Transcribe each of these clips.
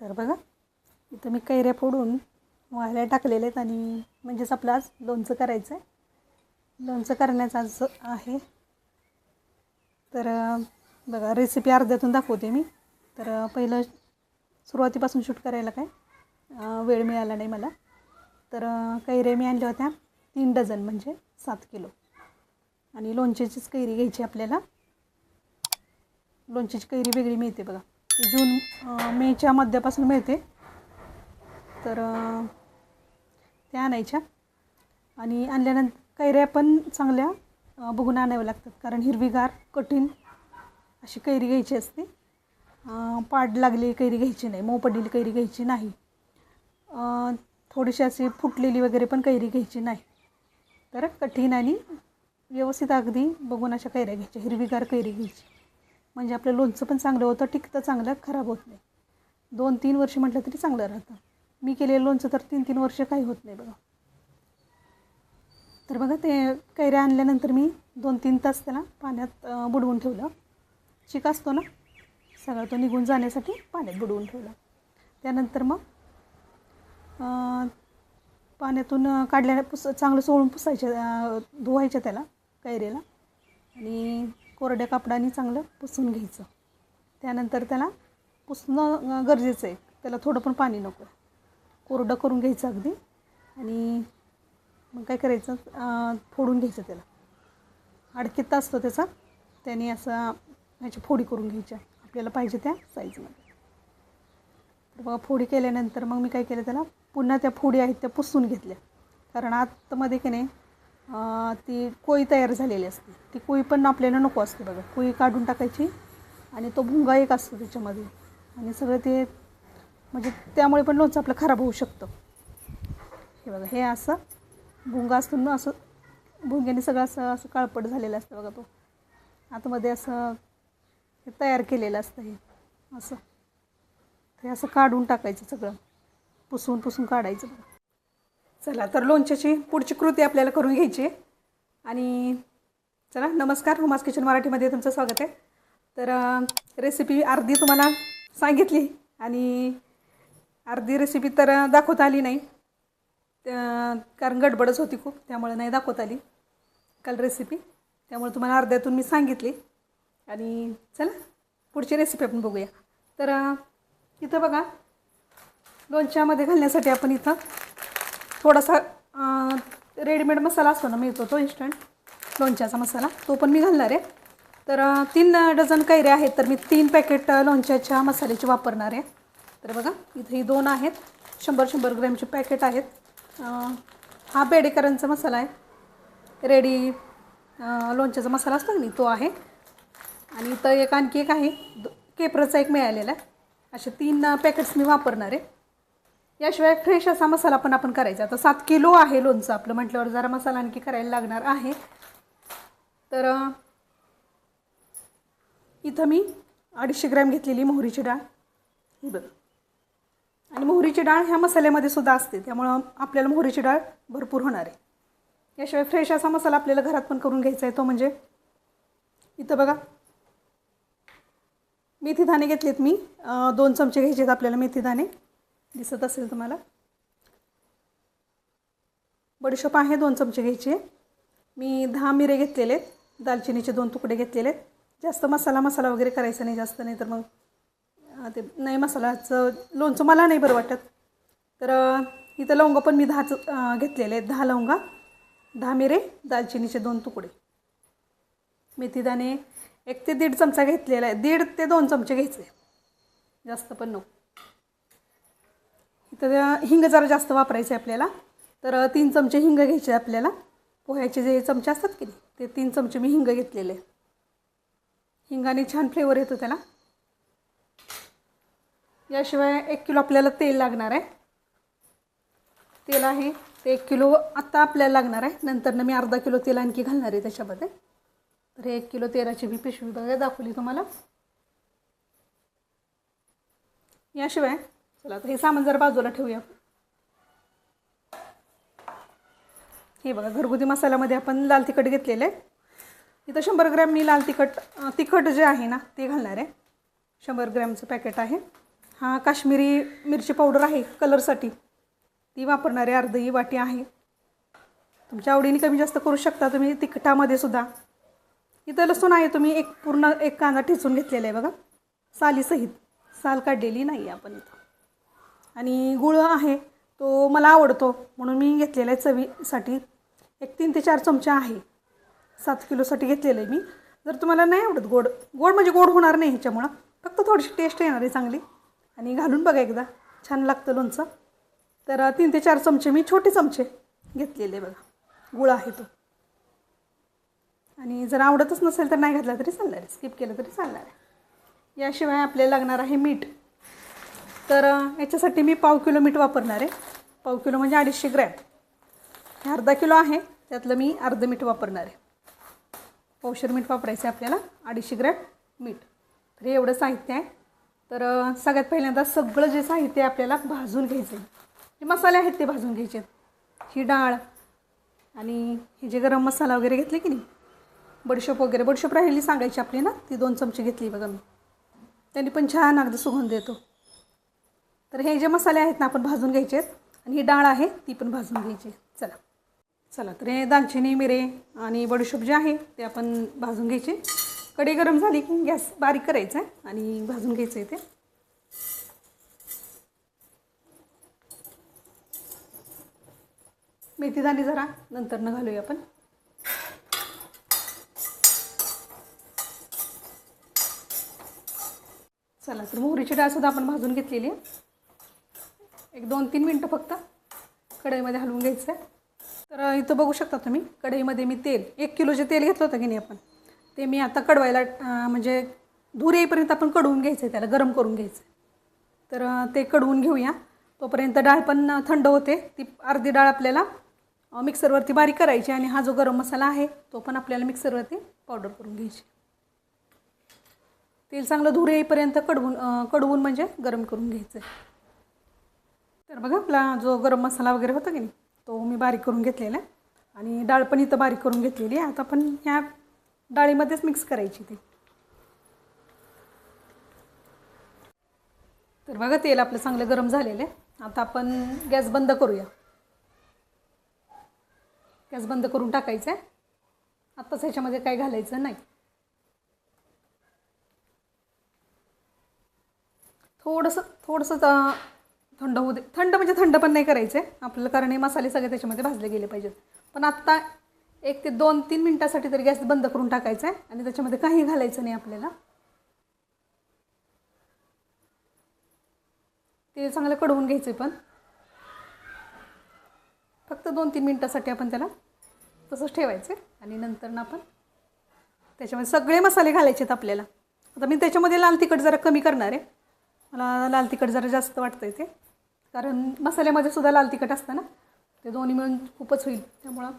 तर बघा इथं मी कैऱ्या फोडून वाहायला टाकलेले आहेत आणि म्हणजेच आपलं आज लोणचं करायचं आहे. लोणचं करण्याचं आज आहे. तर बघा रेसिपी अर्ध्यातून दाखवते मी. तर पहिलं सुरुवातीपासून शूट करायला काय वेळ मिळाला नाही मला. तर कैऱ्या मी आणल्या होत्या तीन डझन म्हणजे सात किलो. आणि लोणच्याचीच कैरी घ्यायची आपल्याला. लोणच्याची कैरी वेगळी मिळते बघा. जून मेच्या मध्यापासून मिळते. तर त्या आणायच्या. आणि आणल्यानंतर कैऱ्या पण चांगल्या बघून आणाव्या लागतात. कारण हिरवीगार कठीण अशी कैरी घ्यायची असते. पाड लागलेली कैरी घ्यायची नाही. मऊ पडलेली कैरी घ्यायची नाही. थोडीशी अशी फुटलेली वगैरे पण कैरी घ्यायची नाही. तर कठीण आणि व्यवस्थित अगदी बघून अशा कैऱ्या घ्यायच्या. हिरवीगार कैरी घ्यायची. म्हणजे आपलं लोणचं पण चांगलं होतं टिकतं चांगलं खराब होत नाही. दोन तीन वर्ष म्हटलं तरी चांगलं राहतं. मी केलेलं लोणचं तर तीन तीन वर्ष काही होत नाही बघा. तर बघा ते कैऱ्या आणल्यानंतर मी दोन तीन तास त्याला पाण्यात बुडवून ठेवलं. चिक असतो ना सगळा तो निघून जाण्यासाठी पाण्यात बुडवून ठेवलं. त्यानंतर मग पाण्यातून अं, काढल्या पुस चांगलं सोळून पुसायच्या धुवायच्या त्याला कैरेला आणि कोरड्या कापडाने चांगलं पुसून घ्यायचं. त्यानंतर त्याला पुसणं गरजेचं आहे. त्याला थोडं पण पाणी नको. कोरडं करून घ्यायचं अगदी. आणि मग काय करायचं? फोडून घ्यायचं त्याला. अडकित्ता असतो त्याचा. त्याने असं ह्याची फोडी करून घ्यायच्या आपल्याला पाहिजे त्या साईजमध्ये तर बघा फोडी केल्यानंतर मग मी काय केलं त्याला? पुन्हा त्या फोडी आहेत त्या पुसून घेतल्या. कारण आतमध्ये की नाही ती कोळी तयार झालेली असते. ती कोळी पण आपल्याला नको असते बघा. कोळी काढून टाकायची आणि तो भुंगा एक असतो त्याच्यामध्ये. आणि सगळं ते म्हणजे त्यामुळे पण लोणचं आपलं खराब होऊ शकतं. हे बघा हे असं भुंगा असतो ना असं भुंग्याने सगळं असं असं काळपट झालेलं असतं बघा तो. आतमध्ये असं हे तयार केलेलं असतं हे. असं. ते असं काढून टाकायचं सगळं. पुसून पुसून काढायचं बघा. चला तर लोणच्याची पुढची कृती आपल्याला करून घ्यायची आहे. आणि चला नमस्कार हुमास किचन मराठीमध्ये तुमचं स्वागत आहे. तर रेसिपी अर्धी तुम्हाला सांगितली आणि अर्धी रेसिपी तर दाखवता आली नाही. त्या- कारण गडबडच होती खूप त्यामुळे नाही दाखवता आली काल रेसिपी त्यामुळे तुम्हाला अर्ध्यातून मी सांगितली. आणि चला पुढची रेसिपी आपण बघूया. तर इथं बघा लोणच्यामध्ये घालण्यासाठी आपण इथं थोडासा रेडीमेड मसाला असतो ना मिळतो तो इन्स्टंट लोणच्याचा मसाला. तो पण मी घालणार आहे. तर तीन डझन कैऱ्या आहेत तर मी तीन पॅकेट लोणच्याच्या मसाल्याचे वापरणार आहे. तर बघा इथे ही दोन आहेत. शंभर शंभर ग्रॅमचे पॅकेट आहेत. हा बेडेकरांचा मसाला आहे. रेडी लोणच्याचा मसाला असतो ना तो आहे. आणि इथं एक आणखी एक आहे. दो- केपरचा एक मिळालेला आहे. असे तीन पॅकेट्स मी वापरणार आहे. याशिवाय फ्रेश असा मसाला पण आपण करायचा. आता सात किलो आहे लोणचं आपलं म्हटल्यावर जरा मसाला आणखी करायला लागणार आहे. तर इथं मी अडीचशे ग्रॅम घेतलेली मोहरीची डाळ. ही बघ. आणि मोहरीची डाळ ह्या मसाल्यामध्ये सुद्धा असते त्यामुळं आपल्याला मोहरीची डाळ भरपूर होणार आहे. याशिवाय फ्रेश असा मसाला आपल्याला घरात पण करून घ्यायचा आहे तो म्हणजे इथं बघा. मेथी दाणे घेतलेत मी. दोन चमचे घ्यायचे आहेत आपल्याला मेथी दाणे दिसत असेल तुम्हाला? बडीशोप आहे दोन चमचे घ्यायचे. मी दहा मिरे घेतलेले आहेत. दालचिनीचे दोन तुकडे घेतलेले आहेत. जास्त मसाला मसाला वगैरे करायचा नाही जास्त नाही तर मग ते नाही मसालाचं लोणचं मला नाही बरं वाटत. तर इथं लवंग पण मी दहाच घेतलेले आहेत. दहा लवंगा दहा मिरे दालचिनीचे दोन तुकडे. मेथीदाणे एक ते दीड चमचा घेतलेला आहे. दीड ते दोन चमचे घ्यायचे. जास्त पण नको. तर हिंग जरा जास्त वापरायचं आहे आपल्याला. तर तीन चमचे हिंग घ्यायचे आपल्याला. पोह्याचे जे चमचे असतात की नाही ते तीन चमचे मी हिंग घेतलेले. हिंगाने छान फ्लेवर येतो त्याला. याशिवाय एक किलो आपल्याला तेल लागणार आहे. तेल आहे ते एक किलो आत्ता आपल्याला लागणार आहे. नंतरनं मी अर्धा किलो तेल आणखी घालणार आहे त्याच्यामध्ये. तर हे एक किलो तेलाची मी पिशवी बघा दाखवली तुम्हाला. याशिवाय चला आता हे सामान जरा बाजूला ठेवूया. हे बघा घरगुती मसाल्यामध्ये आपण लाल तिखट घेतलेलं आहे. इथं शंभर ग्रॅम मी लाल तिखट तिखट जे आहे ना ते घालणार आहे. शंभर ग्रॅमचं पॅकेट आहे. हा काश्मीरी मिरची पावडर आहे कलरसाठी. ती वापरणारी अर्धी वाटी आहे. तुमच्या आवडीने कमी जास्त करू शकता तुम्ही तिखटामध्ये सुद्धा. इथं लसूण आहे तुम्ही एक पूर्ण एक कांदा ठेचून घेतलेला आहे बघा. सालीसहित. साल काढलेली नाही आहे आपण इथं. आणि गुळ आहे तो मला आवडतो. म्हणून मी घेतलेला आहे चवीसाठी एक तीन ते चार चमचे आहे. सात किलोसाठी घेतलेलं आहे मी. जर तुम्हाला नाही आवडत गोड गोड म्हणजे गोड होणार नाही ह्याच्यामुळं. फक्त थोडीशी टेस्ट येणार आहे चांगली. आणि घालून बघा एकदा छान लागतं लोणचं. तर तीन ते चार चमचे मी छोटे चमचे घेतलेले बघा. गुळ आहे तो. आणि जर आवडतच नसेल तर नाही घातला तरी चालणार आहे. स्किप केलं तरी चालणार आहे. याशिवाय आपल्याला लागणार आहे मीठ. तर याच्यासाठी मी पाव किलो मीठ वापरणार आहे. पाव किलो म्हणजे अडीचशे ग्रॅम. हे अर्धा किलो आहे. त्यातलं मी अर्धं मीठ वापरणार आहे. पावशेर मीठ वापरायचं आहे आपल्याला. अडीचशे ग्रॅम मीठ. तर हे एवढं साहित्य आहे. तर सगळ्यात पहिल्यांदा सगळं जे साहित्य आहे आपल्याला भाजून घ्यायचं आहे. जे मसाले आहेत ते भाजून घ्यायचे आहेत. ही डाळ आणि हे जे गरम मसाला वगैरे घेतले की नाही? बडशोप वगैरे. बडशोप राहिली सांगायची आपली ना ती दोन चमचे घेतली बघा मी. त्यांनी पण छान अगदी सुगंध देतो तर हे जे मसाले आहेत ना आपण भाजून घ्यायचे आहेत आणि ही डाळ आहे ती पण भाजून घ्यायची. आहे. चला. चला तर हे दालचिनी मिरे आणि बडीशोप जे आहे ते आपण भाजून घ्यायचे. कढई गरम झाली की गॅस बारीक करायचा आहे आणि भाजून घ्यायचं आहे ते. मेथी झाली जरा नंतर न घालूया आपण. चला तर मोहरीची डाळसुद्धा आपण भाजून घेतलेली आहे. एक दोन तीन मिनटं फक्त कढईमध्ये हलवून घ्यायचं आहे. तर इथं बघू शकता तुम्ही कढईमध्ये मी तेल एक किलो जे तेल घेतलं होतं की नाही आपण? ते मी आता कडवायला म्हणजे धूर येईपर्यंत आपण कडवून घ्यायचं आहे त्याला गरम करून घ्यायचं आहे. तर ते कडवून घेऊया. तोपर्यंत डाळ पण थंड होते. ती अर्धी डाळ आपल्याला मिक्सरवरती बारीक करायची आणि हा जो गरम मसाला आहे तो पण आपल्याला मिक्सरवरती पावडर करून घ्यायची. तेल चांगलं धूर येईपर्यंत कडवून कडवून म्हणजे गरम करून घ्यायचं आहे. तर बघा आपला जो गरम मसाला वगैरे होता की नाही तो मी बारीक करून घेतलेला आहे. आणि डाळ पण इथं बारीक करून घेतलेली आहे. आता आपण ह्या डाळीमध्येच मिक्स करायची ती. तर बघा तेल आपलं चांगलं गरम झालेलं आहे. आता आपण गॅस बंद करूया. गॅस बंद करून टाकायचं आहे. आत्ताच ह्याच्यामध्ये काय घालायचं नाही. थोडंसं थोडंसं थंड होऊ दे. थंड म्हणजे थंड पण नाही करायचं. आहे आपल्याला कारण हे मसाले सगळे त्याच्यामध्ये भाजले गेले पाहिजेत. पण आत्ता एक ते दोन तीन मिनटासाठी तरी गॅस बंद करून टाकायचा आहे आणि त्याच्यामध्ये काही घालायचं नाही आपल्याला. ते चांगलं कडवून घ्यायचं पण. फक्त दोन तीन मिनटासाठी आपण त्याला तसंच ठेवायचं आणि नंतर ना आपण त्याच्यामध्ये सगळे मसाले घालायचे आहेत आपल्याला. आता मी त्याच्यामध्ये लाल तिखट जरा कमी करणार आहे. मला लाल तिखट जरा जास्त वाटतं आहे ते. कारण मसाल्यामध्ये सुद्धा लाल तिखट असतं ना. ते दोन्ही मिळून खूपच होईल. त्यामुळं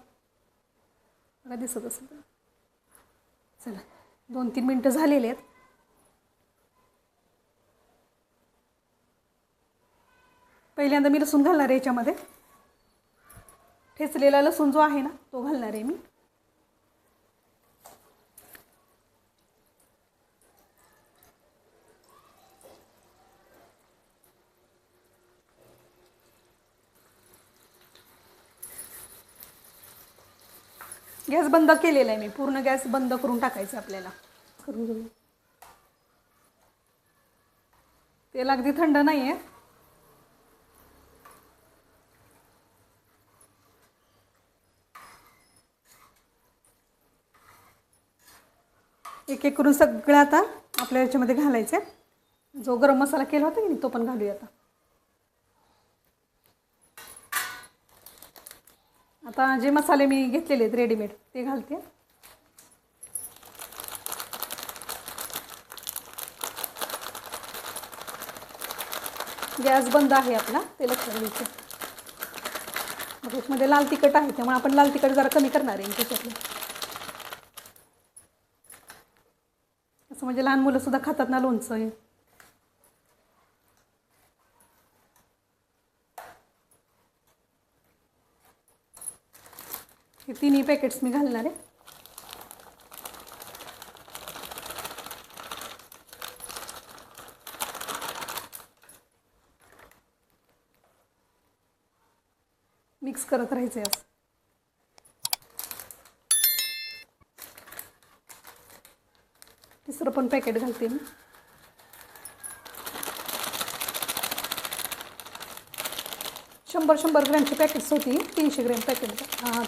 मला दिसत असेल. चला दोन तीन मिनटं झालेले आहेत. पहिल्यांदा मी लसूण घालणार आहे याच्यामध्ये. ठेचलेला लसूण जो आहे ना तो घालणार आहे मी. गॅस बंद केलेला आहे मी. पूर्ण गॅस बंद करून टाकायचं आपल्याला. करून घेऊ. तेल अगदी थंड नाही आहे एक एक करून सगळं आता आपल्या याच्यामध्ये घालायचं आहे जो गरम मसाला केला होता की नाही तो पण घालूया आता. आता जे मसाले मी घेतलेले आहेत रेडीमेड ते घालते. गॅस बंद आहे आपला ते लक्षात घ्यायचं. मग त्याच्यामध्ये लाल तिखट आहे त्यामुळे आपण लाल तिखट जरा कमी करणार आहे त्याच्यातलं असं म्हणजे लहान मुलंसुद्धा खातात ना लोणचं हे तिन्ही पॅकेट्स मी घालणार आहे. मिक्स करत राहायचं आहे तिसरं पण पॅकेट घालते मी. शंभर शंभर ग्रॅमची पॅकेट्स होती. तीनशे ग्रॅम पॅकेट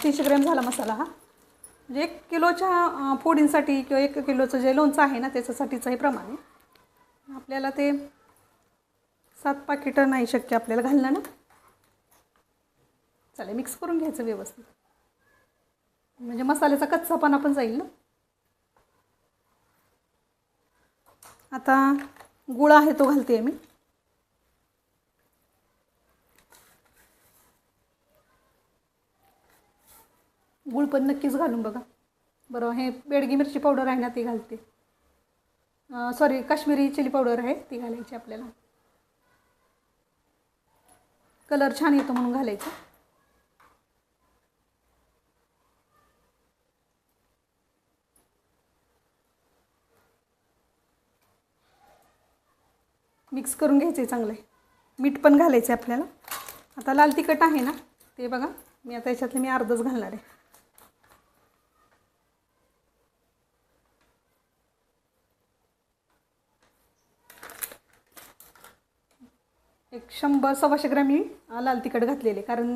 तीनशे ग्रॅम झाला मसाला हा. म्हणजे एक किलोच्या अं, फोडींसाठी किंवा एक किलोचं जे लोणचं आहे ना त्याच्यासाठीचं हे प्रमाण आहे. आपल्याला ते सात पाकिटं नाही शक्य आपल्याला घालणं ना. चालेल मिक्स करून घ्यायचं व्यवस्थित. म्हणजे मसाल्याचा कच्चापणा पण जाईल ना. आता गुळ आहे तो घालते मी. गुळ पण नक्कीच घालून बघा. बरं हे बेडगी मिरची पावडर आहे ना ती घालते. सॉरी काश्मीरी चिली पावडर आहे ती घालायची आपल्याला. कलर छान येतो म्हणून घालायचं. मिक्स करून घ्यायचं आहे चांगलं. आहे मीठ पण घालायचं आहे आपल्याला. आता लाल तिखट आहे ना ते बघा. मी आता याच्यातलं मी अर्धच घालणार आहे. एक शंभर सव्वाशे ग्रॅम मी लाल तिखट घातलेले कारण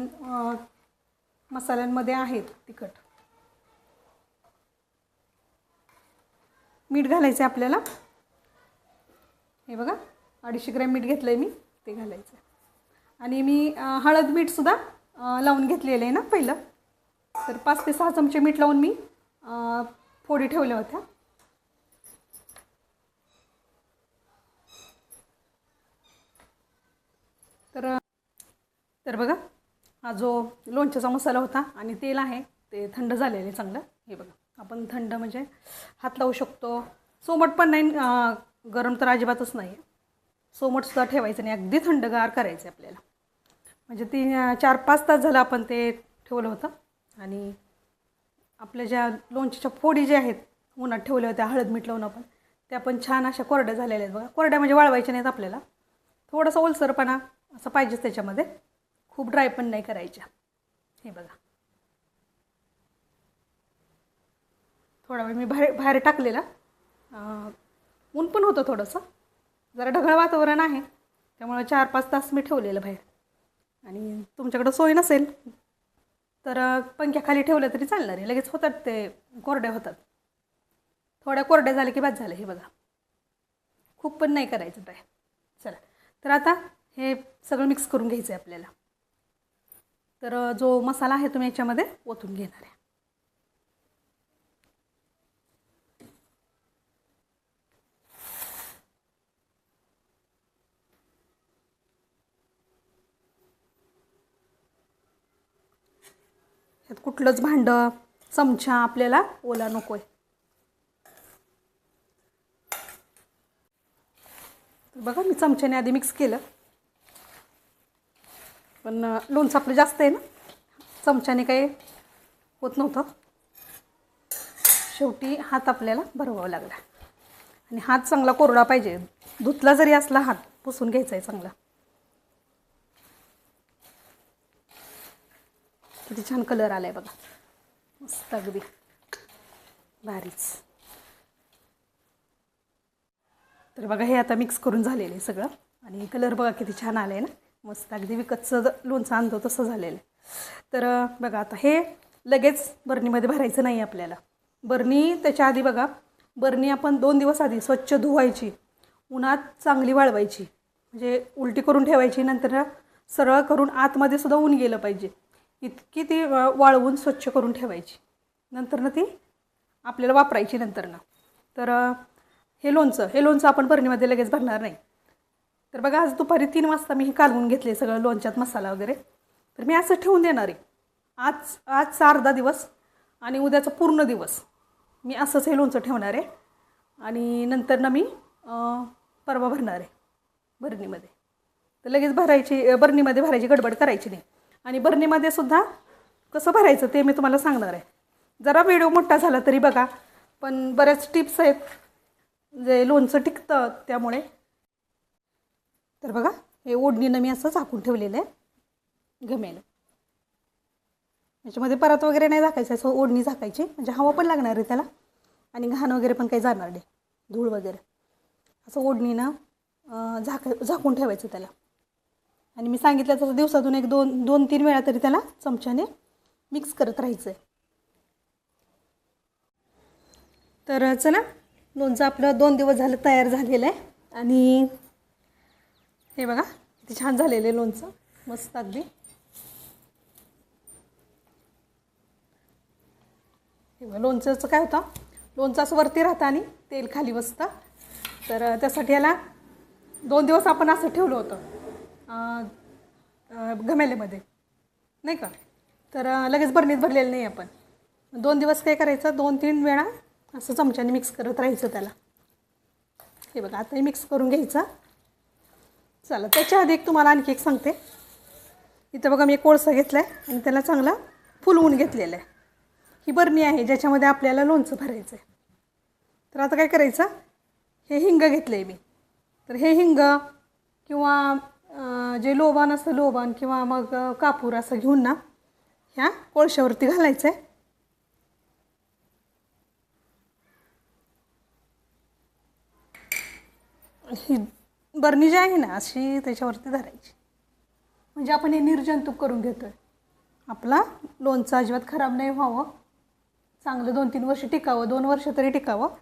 मसाल्यांमध्ये आहेत तिखट. मीठ घालायचं आहे आपल्याला. हे बघा अडीचशे ग्रॅम मीठ घेतलं आहे मी ते घालायचं आणि मी हळद मीठसुद्धा लावून घेतलेलं आहे ना पहिलं. तर पाच ते सहा चमचे मीठ लावून मी फोडी ठेवल्या होत्या. तर तर बघा हा जो लोणच्याचा मसाला होता आणि तेल आहे ते थंड झालेलं आहे चांगलं. हे बघा आपण थंड म्हणजे हात लावू शकतो. सोमट पण नाही गरम तर अजिबातच नाही आहे सोमटसुद्धा ठेवायचं नाही अगदी थंडगार करायचं आहे आपल्याला. म्हणजे ती चार पाच तास झालं आपण ते ठेवलं होतं. आणि आपल्या ज्या लोणच्याच्या फोडी ज्या आहेत उन्हात ठेवल्या होत्या हळद मीठ लावून आपण त्या पण छान अशा कोरड्या झालेल्या आहेत बघा. कोरड्या म्हणजे वाळवायच्या नाहीत आपल्याला. थोडासा ओलसरपणा असं पाहिजेच त्याच्यामध्ये. खूप ड्राय पण नाही करायच्या. हे बघा. थोडा वेळ मी बाहेर बाहेर टाकलेला. ऊन पण होतं थोडंसं. जरा ढगाळ वातावरण आहे. त्यामुळं चार पाच तास मी ठेवलेलं बाहेर. आणि तुमच्याकडं सोय नसेल तर पंख्याखाली ठेवलं तरी चालणार आहे. लगेच होतात ते कोरड्या होतात. थोड्या कोरड्या झाल्या की बाद झालं हे बघा. खूप पण नाही करायचं ड्राय चला. तर आता हे सगळं मिक्स करून घ्यायचं आहे आपल्याला. तर जो मसाला आहे तुम्ही याच्यामध्ये ओतून घेणार आहे. ह्यात कुठलंच भांडं चमचा आपल्याला ओला नको आहे बघा मी चमच्याने आधी मिक्स केलं. पण लोणचं आपलं जास्त आहे ना? चमच्याने काही होत नव्हतं. शेवटी हात आपल्याला भरवावा लागला. आणि हात चांगला कोरडा पाहिजे. धुतला जरी असला हात पुसून घ्यायचा आहे चांगला. किती छान कलर आलाय बघा. मस्त अगदी. भारीच. तर बघा हे आता मिक्स करून झालेलं आहे सगळं. आणि कलर बघा किती छान आलं आहे ना? मस्त. अगदी विकतचं लोणचं आणतो तसं झालेलं. आहे तर बघा आता हे लगेच बरणीमध्ये भरायचं नाही आपल्याला. बरणी त्याच्या आधी बघा बरणी आपण दोन दिवस आधी स्वच्छ धुवायची उन्हात चांगली वाळवायची. म्हणजे उलटी करून ठेवायची नंतर सरळ करून आतमध्ये सुद्धा ऊन गेलं पाहिजे. इतकी ती वाळवून स्वच्छ करून ठेवायची. नंतरनं ती आपल्याला वापरायची नंतरनं. तर हे लोणचं हे लोणचं आपण बरणीमध्ये लगेच भरणार नाही. तर बघा आज दुपारी तीन वाजता मी हे कालवून घेतले सगळं लोणच्यात मसाला वगैरे. तर मी असं ठेवून देणार आहे. आज आजचा अर्धा दिवस आणि उद्याचा पूर्ण दिवस. मी असंच हे लोणचं ठेवणार आहे. आणि नंतर ना मी परवा भरणार आहे बरणीमध्ये. तर लगेच भरायची बरणीमध्ये भरायची गडबड करायची नाही. आणि बरणीमध्ये सुद्धा कसं भरायचं ते मी तुम्हाला सांगणार आहे. जरा व्हिडिओ मोठा झाला तरी बघा पण बऱ्याच टिप्स आहेत. जे लोणचं टिकतं त्यामुळे तर बघा हे ओढणीनं मी असं झाकून ठेवलेलं आहे. गमेलं याच्यामध्ये परत वगैरे नाही झाकायचं असं ओढणी झाकायची. म्हणजे हवा पण लागणार आहे त्याला. आणि घाण वगैरे पण काही जाणार नाही. धूळ वगैरे. असं ओढणीनं झाक झाकून ठेवायचं त्याला. आणि मी सांगितलं तसं दिवसातून एक दोन दोन तीन वेळा तरी त्याला चमच्याने मिक्स करत राहायचं आहे तर चला. लोणचं आपलं दोन दिवस झालं तयार झालेलं आहे. आणि हे बघा किती छान झालेलं आहे लोणचं. मस्त अगदी. हे बघा लोणचंचं काय होतं? लोणचं असं वरती राहतं आणि तेल खाली बसतं. तर त्यासाठी याला दोन दिवस आपण असं ठेवलं होतं अं, घमेल्यामध्ये नाही का? तर लगेच बरणीत भरलेलं नाही आपण. दोन दिवस काय करायचं? दोन तीन वेळा असं चमच्याने मिक्स करत राहायचं त्याला. हे बघा आताही मिक्स करून घ्यायचं. चला त्याच्या आधी एक तुम्हाला आणखी एक सांगते. इथं बघा मी एक कोळसा घेतला आहे आणि त्याला चांगला फुलवून घेतलेला आहे. ही बरणी आहे ज्याच्यामध्ये आपल्याला लोणचं भरायचं आहे तर आता काय करायचं? हे हिंग घेतलं आहे मी. तर हे हिंग किंवा जे लोबान असतं लोबान किंवा मग कापूर असं घेऊन ना ह्या कोळशावरती घालायचं आहे ही बरणी जी आहे ना अशी त्याच्यावरती धरायची. म्हणजे आपण हे निर्जंतुक करून घेतो आहे आपला लोणचं अजिबात खराब नाही व्हावं. चांगलं दोन तीन वर्ष टिकावं दोन वर्ष तरी टिकावं.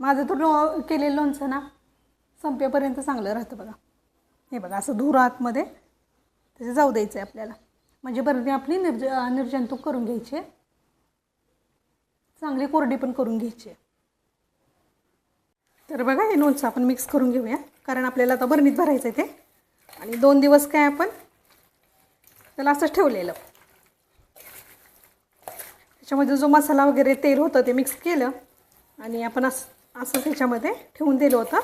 माझं तर लो केलेलं लोणचं ना संपेपर्यंत चांगलं राहतं बघा. हे बघा असं धूर आतमध्ये त्याचं जाऊ द्यायचं आहे आपल्याला. म्हणजे बरणी आपली निर्ज निर्जंतुक करून घ्यायची. आहे चांगली कोरडी पण करून घ्यायची. आहे तर बघा हे लोणचं आपण मिक्स करून घेऊया. कारण आपल्याला आता भरणीत भरायचं आहे ते. आणि दोन दिवस काय आपण त्याला असंच ठेवलेलं. त्याच्यामध्ये जो मसाला वगैरे तेल होतं ते मिक्स केलं. आणि आपण असं असं त्याच्यामध्ये ठेवून दिलं होतं.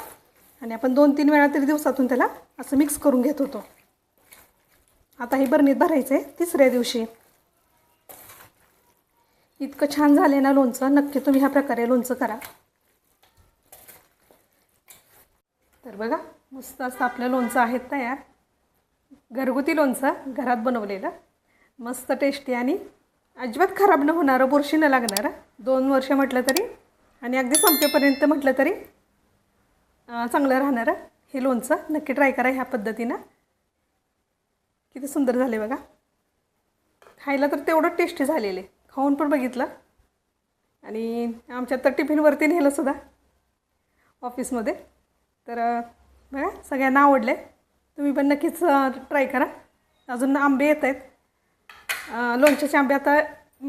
आणि आपण दोन तीन वेळा तरी दिवसातून त्याला असं मिक्स करून घेत होतो. आता हे बरणीत भरायचं आहे तिसऱ्या दिवशी. इतकं छान झालं ना लोणचं. नक्की तुम्ही ह्या प्रकारे लोणचं करा. तर बघा मस्त असं आपलं लोणचं आहे तयार घरगुती लोणचं घरात बनवलेलं. मस्त टेस्टी आणि अजिबात खराब न होणारं बुरशी न लागणारं. दोन वर्ष म्हटलं तरी आणि अगदी संपेपर्यंत म्हटलं तरी चांगलं राहणारं हे लोणचं. नक्की ट्राय करा ह्या पद्धतीनं. किती सुंदर झाले बघा. खायला तर तेवढं टेस्टी झालेले. खाऊन पण बघितलं. आणि आमच्यात तर टिफिनवरती नेलंसुद्धा ऑफिसमध्ये तर बघा सगळ्यांना आवडले. तुम्ही पण नक्कीच ट्राय करा. अजून आंबे येत आहेत. लोणच्याचे आंबे आता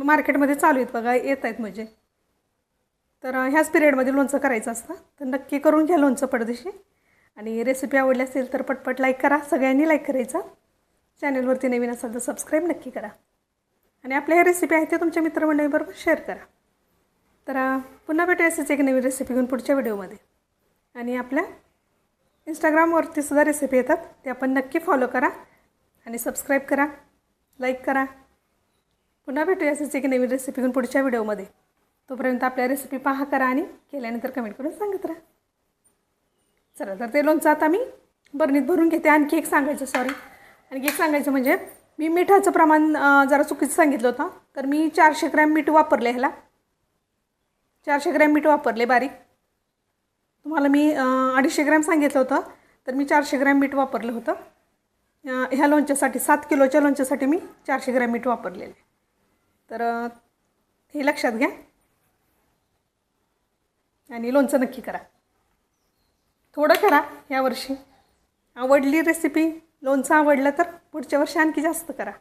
मार्केटमध्ये चालू आहेत बघा येत आहेत म्हणजे. तर ह्याच पिरियडमध्ये लोणचं करायचं असतं. तर नक्की करून घ्या लोणचं पडदेशी आणि रेसिपी आवडली असेल तर पटपट लाईक करा. सगळ्यांनी लाईक करायचं. चॅनलवरती नवीन असाल तर सबस्क्राईब नक्की करा. आणि आपल्या ह्या रेसिपी आहेत त्या तुमच्या मित्रमंडळीबरोबर शेअर करा. तर पुन्हा भेटूया असेच एक नवीन रेसिपी घेऊन पुढच्या व्हिडिओमध्ये आणि आपल्या इंस्टाग्रामवरती सुद्धा रेसिपी येतात. ते आपण नक्की फॉलो करा आणि सबस्क्राईब करा लाईक करा. पुन्हा भेटूया असेच एक नवीन रेसिपी घेऊन पुढच्या व्हिडिओमध्ये तोपर्यंत आपल्या रेसिपी पहा करा आणि केल्यानंतर कमेंट करून सांगत राहा. चला तर ते लोणचं आता मी बरणीत भरून घेते. आणखी एक सांगायचं सॉरी आणखी एक सांगायचं म्हणजे मी मिठाचं प्रमाण जरा चुकीचं सांगितलं होतं. तर मी चारशे ग्रॅम मीठ वापरले ह्याला. चारशे ग्रॅम मीठ वापरले बारीक. तुम्हाला मी अडीचशे ग्रॅम सांगितलं होतं तर मी चारशे ग्रॅम मीठ वापरलं होतं. ह्या लोणच्यासाठी सात किलोच्या लोणच्यासाठी मी चारशे ग्रॅम मीठ वापरलेले तर हे लक्षात घ्या. आणि लोणचं नक्की करा. थोडं करा यावर्षी आवडली रेसिपी लोणचं आवडलं तर पुढच्या वर्षी आणखी जास्त करा.